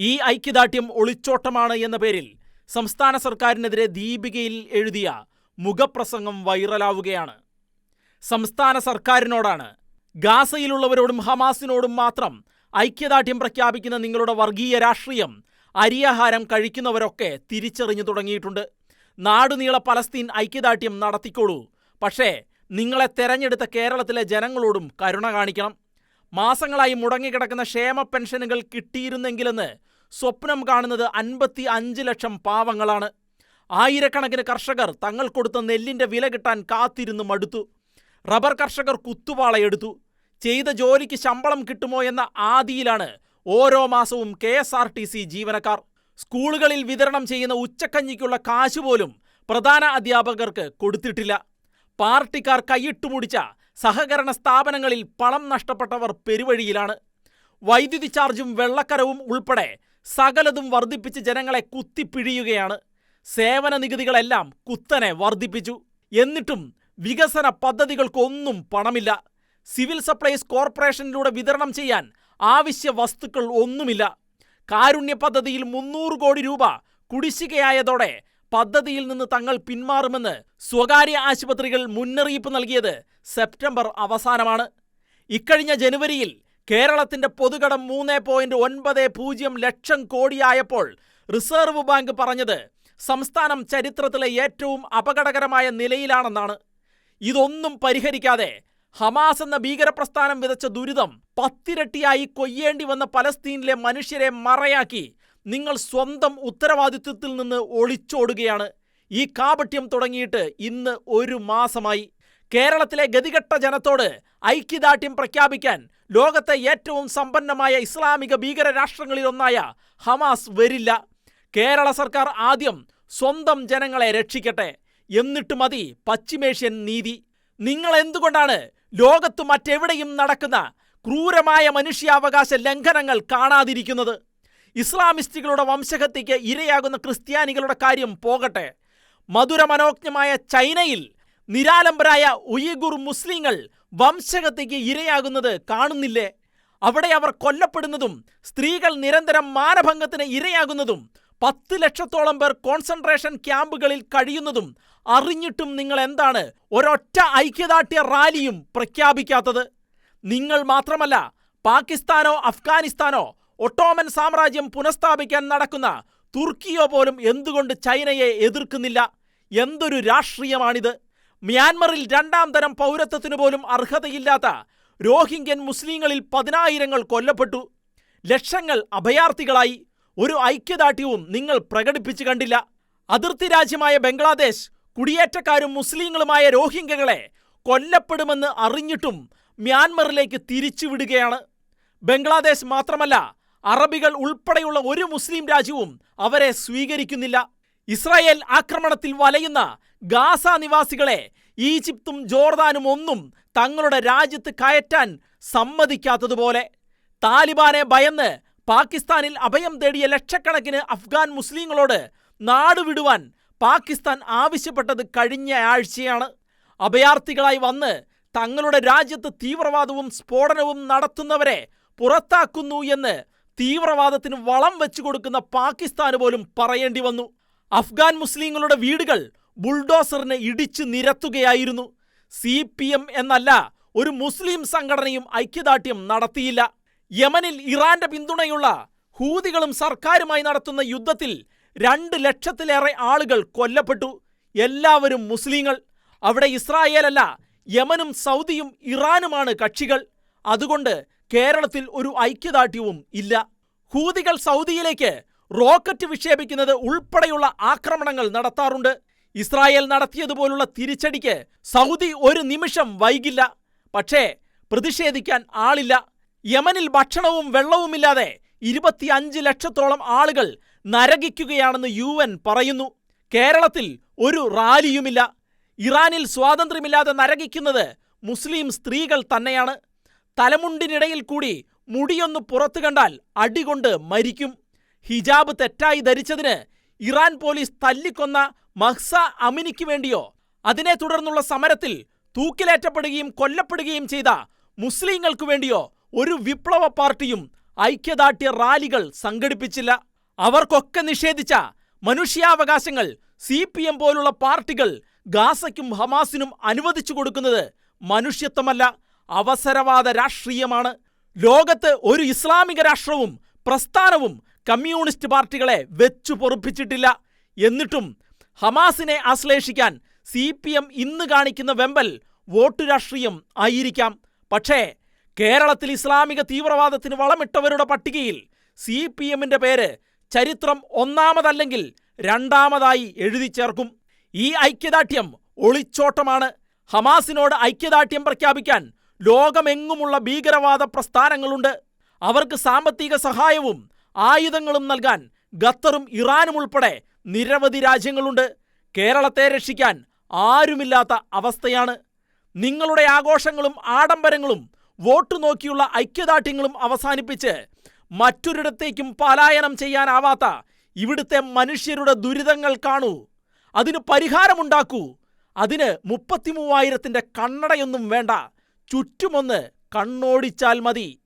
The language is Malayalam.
ഈ ഐക്യദാർഢ്യം ഒളിച്ചോട്ടമാണ് എന്ന പേരിൽ സംസ്ഥാന സർക്കാരിനെതിരെ ദീപികയിൽ എഴുതിയ മുഖപ്രസംഗം വൈറലാവുകയാണ്. സംസ്ഥാന സർക്കാരിനോടാണ് ഗാസയിലുള്ളവരോടും ഹമാസിനോടും മാത്രം ഐക്യദാർഢ്യം പ്രഖ്യാപിക്കുന്ന നിങ്ങളുടെ വർഗീയ രാഷ്ട്രീയം അരിയാഹാരം കഴിക്കുന്നവരൊക്കെ തിരിച്ചറിഞ്ഞു തുടങ്ങിയിട്ടുണ്ട്. നാടുനീള പലസ്തീൻ ഐക്യദാർഢ്യം നടത്തിക്കോളൂ. പക്ഷേ നിങ്ങളെ തെരഞ്ഞെടുത്ത കേരളത്തിലെ ജനങ്ങളോടും കരുണ കാണിക്കണം. മാസങ്ങളായി മുടങ്ങിക്കിടക്കുന്ന ക്ഷേമ പെൻഷനുകൾ കിട്ടിയിരുന്നെങ്കിലെന്ന് സ്വപ്നം കാണുന്നത് അൻപത്തി അഞ്ച് ലക്ഷം പാവങ്ങളാണ്. ആയിരക്കണക്കിന് കർഷകർ തങ്ങൾ കൊടുത്ത നെല്ലിന്റെ വില കിട്ടാൻ കാത്തിരുന്ന് മടുത്തു. റബ്ബർ കർഷകർ കുത്തുപാളയെടുത്തു ചെയ്ത ജോലിക്ക് ശമ്പളം കിട്ടുമോ എന്ന ആദിയിലാണ് ഓരോ മാസവും K S R T C ജീവനക്കാർ. സ്കൂളുകളിൽ വിതരണം ചെയ്യുന്ന ഉച്ചക്കഞ്ഞിക്കുള്ള കാശ് പോലും പ്രധാന അധ്യാപകർക്ക് കൊടുത്തിട്ടില്ല. പാർട്ടിക്കാർ കൈയിട്ടുമുടിച്ച സഹകരണ സ്ഥാപനങ്ങളിൽ പണം നഷ്ടപ്പെട്ടവർ പെരുവഴിയിലാണ്. വൈദ്യുതി ചാർജും വെള്ളക്കരവും ഉൾപ്പെടെ സകലതും വർദ്ധിപ്പിച്ച് ജനങ്ങളെ കുത്തിപ്പിഴിയുകയാണ്. സേവന നികുതികളെല്ലാം കുത്തനെ വർദ്ധിപ്പിച്ചു. എന്നിട്ടും വികസന പദ്ധതികൾക്കൊന്നും പണമില്ല. സിവിൽ സപ്ലൈസ് കോർപ്പറേഷനിലൂടെ വിതരണം ചെയ്യാൻ ആവശ്യ വസ്തുക്കൾ ഒന്നുമില്ല. കാരുണ്യ പദ്ധതിയിൽ മുന്നൂറ് കോടി രൂപ കുടിശ്ശികയായതോടെ പദ്ധതിയിൽ നിന്ന് തങ്ങൾ പിന്മാറുമെന്ന് സ്വകാര്യ ആശുപത്രികൾ മുന്നറിയിപ്പ് നൽകിയത് സെപ്റ്റംബർ അവസാനമാണ്. ഇക്കഴിഞ്ഞ ജനുവരിയിൽ കേരളത്തിന്റെ പൊതുകടം മൂന്ന് പോയിന്റ് ഒൻപത് പൂജ്യം ലക്ഷം കോടിയായപ്പോൾ റിസർവ് ബാങ്ക് പറഞ്ഞത് സംസ്ഥാനം ചരിത്രത്തിലെ ഏറ്റവും അപകടകരമായ നിലയിലാണെന്നാണ്. ഇതൊന്നും പരിഹരിക്കാതെ ഹമാസ് എന്ന ഭീകരപ്രസ്ഥാനം വിതച്ച ദുരിതം പത്തിരട്ടിയായി കൊയ്യേണ്ടി വന്ന പലസ്തീനിലെ മനുഷ്യരെ മറയാക്കി നിങ്ങൾ സ്വന്തം ഉത്തരവാദിത്വത്തിൽ നിന്ന് ഒളിച്ചോടുകയാണ്. ഈ കാപട്യം തുടങ്ങിയിട്ട് ഇന്ന് ഒരു മാസമായി. കേരളത്തിലെ ഗതികെട്ട ജനത്തോട് ഐക്യദാർഢ്യം പ്രഖ്യാപിക്കാൻ ലോകത്തെ ഏറ്റവും സമ്പന്നമായ ഇസ്ലാമിക ഭീകര രാഷ്ട്രങ്ങളിലൊന്നായ ഹമാസ് വരില്ല. കേരള സർക്കാർ ആദ്യം സ്വന്തം ജനങ്ങളെ രക്ഷിക്കട്ടെ. എന്നിട്ട് മതി പശ്ചിമേഷ്യൻ നീതി. നിങ്ങൾ എന്തുകൊണ്ടാണ് ലോകത്ത് മറ്റെവിടെയും നടക്കുന്ന ക്രൂരമായ മനുഷ്യാവകാശ ലംഘനങ്ങൾ കാണാതിരിക്കുന്നത്? ഇസ്ലാമിസ്റ്റുകളുടെ വംശഹത്യയ്ക്ക് ഇരയാകുന്ന ക്രിസ്ത്യാനികളുടെ കാര്യം പോകട്ടെ. മധുരമനോജ്ഞമായ ചൈനയിൽ നിരാലംബരായ ഉയിഗുർ മുസ്ലിങ്ങൾ വംശഹത്യയ്ക്ക് ഇരയാകുന്നത് കാണുന്നില്ലേ? അവിടെ അവർ കൊല്ലപ്പെടുന്നതും സ്ത്രീകൾ നിരന്തരം മാനഭംഗത്തിന് ഇരയാകുന്നതും പത്ത് ലക്ഷത്തോളം പേർ കോൺസെൻട്രേഷൻ ക്യാമ്പുകളിൽ കഴിയുന്നതും അറിഞ്ഞിട്ടും നിങ്ങൾ എന്താണ് ഒരൊറ്റ ഐക്യദാർഢ്യ റാലിയും പ്രഖ്യാപിക്കാത്തത്? നിങ്ങൾ മാത്രമല്ല പാകിസ്ഥാനോ അഫ്ഗാനിസ്ഥാനോ ഒട്ടോമൻ സാമ്രാജ്യം പുനഃസ്ഥാപിക്കാൻ നടക്കുന്ന തുർക്കിയോ പോലും എന്തുകൊണ്ട് ചൈനയെ എതിർക്കുന്നില്ല? എന്തൊരു രാഷ്ട്രീയമാണിത്? മ്യാൻമറിൽ രണ്ടാം തരം പൗരത്വത്തിനു പോലും അർഹതയില്ലാത്ത രോഹിംഗ്യൻ മുസ്ലിങ്ങളിൽ പതിനായിരങ്ങൾ കൊല്ലപ്പെട്ടു. ലക്ഷങ്ങൾ അഭയാർത്ഥികളായി. ഒരു ഐക്യദാർഢ്യവും നിങ്ങൾ പ്രകടിപ്പിച്ചു കണ്ടില്ല. അതിർത്തി രാജ്യമായ ബംഗ്ലാദേശ് കുടിയേറ്റക്കാരും മുസ്ലിങ്ങളുമായ രോഹിംഗ്യകളെ കൊല്ലപ്പെടുമെന്ന് അറിഞ്ഞിട്ടും മ്യാൻമറിലേക്ക് തിരിച്ചുവിടുകയാണ്. ബംഗ്ലാദേശ് മാത്രമല്ല അറബികൾ ഉൾപ്പെടെയുള്ള ഒരു മുസ്ലിം രാജ്യവും അവരെ സ്വീകരിക്കുന്നില്ല. ഇസ്രായേൽ ആക്രമണത്തിൽ വലയുന്ന ഗാസ നിവാസികളെ ഈജിപ്തും ജോർദാനും ഒന്നും തങ്ങളുടെ രാജ്യത്ത് കയറ്റാൻ സമ്മതിക്കാത്തതുപോലെ താലിബാനെ ഭയന്ന് പാകിസ്ഥാനിൽ അഭയം തേടിയ ലക്ഷക്കണക്കിന് അഫ്ഗാൻ മുസ്ലിങ്ങളോട് നാടുവിടുവാൻ പാകിസ്ഥാൻ ആവശ്യപ്പെട്ടത് കഴിഞ്ഞ ആഴ്ചയാണ്. അഭയാർത്ഥികളായി വന്ന് തങ്ങളുടെ രാജ്യത്ത് തീവ്രവാദവും സ്ഫോടനവും നടത്തുന്നവരെ പുറത്താക്കുന്നു എന്ന് തീവ്രവാദത്തിന് വളം വെച്ചു കൊടുക്കുന്ന പാകിസ്ഥാന് പോലും പറയേണ്ടി വന്നു. അഫ്ഗാൻ മുസ്ലിങ്ങളുടെ വീടുകൾ ബുൾഡോസറിന് ഇടിച്ചു നിരത്തുകയായിരുന്നു. സി പി എം എന്നല്ല ഒരു മുസ്ലിം സംഘടനയും ഐക്യദാർഢ്യം നടത്തിയില്ല. യമനിൽ ഇറാന്റെ പിന്തുണയുള്ള ഹൂതികളും സർക്കാരുമായി നടത്തുന്ന യുദ്ധത്തിൽ രണ്ട് ലക്ഷത്തിലേറെ ആളുകൾ കൊല്ലപ്പെട്ടു. എല്ലാവരും മുസ്ലിങ്ങൾ. അവിടെ ഇസ്രായേലല്ല യമനും സൗദിയും ഇറാനുമാണ് കക്ഷികൾ. അതുകൊണ്ട് കേരളത്തിൽ ഒരു ഐക്യദാർഢ്യവും ഇല്ല. ഹൂതികൾ സൗദിയിലേക്ക് റോക്കറ്റ് വിക്ഷേപിക്കുന്നത് ഉൾപ്പെടെയുള്ള ആക്രമണങ്ങൾ നടത്താറുണ്ട്. ഇസ്രായേൽ നടത്തിയതുപോലുള്ള തിരിച്ചടിക്ക് സൗദി ഒരു നിമിഷം വൈകില്ല. പക്ഷേ പ്രതിഷേധിക്കാൻ ആളില്ല. യമനിൽ ഭക്ഷണവും വെള്ളവുമില്ലാതെ ഇരുപത്തിയഞ്ച് ലക്ഷത്തോളം ആളുകൾ നരകിക്കുകയാണെന്ന് യു എൻ പറയുന്നു. കേരളത്തിൽ ഒരു റാലിയുമില്ല. ഇറാനിൽ സ്വാതന്ത്ര്യമില്ലാതെ നരകിക്കുന്നത് മുസ്ലിം സ്ത്രീകൾ തന്നെയാണ്. തലമുണ്ടിനിടയിൽ കൂടി മുടിയൊന്ന് പുറത്തു കണ്ടാൽ അടികൊണ്ട് മരിക്കും. ഹിജാബ് തെറ്റായി ധരിച്ചതിന് ഇറാൻ പോലീസ് തല്ലിക്കൊന്ന മഹ്സ അമിനിക്ക് വേണ്ടിയോ? അതിനെ തുടർന്നുള്ള സമരത്തിൽ തൂക്കിലേറ്റപ്പെടുകയും കൊല്ലപ്പെടുകയും ചെയ്ത മുസ്ലിങ്ങൾക്ക് വേണ്ടിയോ ഒരു വിപ്ലവ പാർട്ടിയും ഐക്യദാർഢ്യ റാലികൾ സംഘടിപ്പിച്ചില്ല. അവർക്കൊക്കെ നിഷേധിച്ച മനുഷ്യാവകാശങ്ങൾ സി പി എം പോലുള്ള പാർട്ടികൾ ഗാസയ്ക്കും ഹമാസിനും അനുവദിച്ചു കൊടുക്കുന്നത് മനുഷ്യത്വമല്ല അവസരവാദ രാഷ്ട്രീയമാണ്. ലോകത്ത് ഒരു ഇസ്ലാമിക രാഷ്ട്രവും പ്രസ്ഥാനവും കമ്മ്യൂണിസ്റ്റ് പാർട്ടികളെ വെച്ചു പൊറുപ്പിച്ചിട്ടില്ല. എന്നിട്ടും ഹമാസിനെ ആശ്ലേഷിക്കാൻ സി പി എം ഇന്ന് കാണിക്കുന്ന വെമ്പൽ വോട്ട് രാഷ്ട്രീയം ആയിരിക്കാം. പക്ഷേ കേരളത്തിൽ ഇസ്ലാമിക തീവ്രവാദത്തിന് വളമിട്ടവരുടെ പട്ടികയിൽ സി പി എമ്മിന്റെ പേര് ചരിത്രം ഒന്നാമതല്ലെങ്കിൽ രണ്ടാമതായി എഴുതി ചേർക്കും. ഈ ഐക്യദാർഢ്യം ഒളിച്ചോട്ടമാണ്. ഹമാസിനോട് ഐക്യദാർഢ്യം പ്രഖ്യാപിക്കാൻ ലോകമെങ്ങുമുള്ള ഭീകരവാദ പ്രസ്ഥാനങ്ങളുണ്ട്. അവർക്ക് സാമ്പത്തിക സഹായവും ആയുധങ്ങളും നൽകാൻ ഖത്തറും ഇറാനും ഉൾപ്പെടെ നിരവധി രാജ്യങ്ങളുണ്ട്. കേരളത്തെ രക്ഷിക്കാൻ ആരുമില്ലാത്ത അവസ്ഥയാണ്. നിങ്ങളുടെ ആഘോഷങ്ങളും ആഡംബരങ്ങളും വോട്ട് നോക്കിയുള്ള ഐക്യദാർഢ്യങ്ങളും അവസാനിപ്പിച്ച് മറ്റൊരിടത്തേക്കും പലായനം ചെയ്യാനാവാത്ത ഇവിടുത്തെ മനുഷ്യരുടെ ദുരിതങ്ങൾ കാണൂ. അതിന് പരിഹാരമുണ്ടാക്കൂ. അതിന് മുപ്പത്തിമൂവായിരത്തിന്റെ കണ്ണടയൊന്നും വേണ്ട. ചുറ്റുമൊന്ന് കണ്ണോടിച്ചാൽ മതി.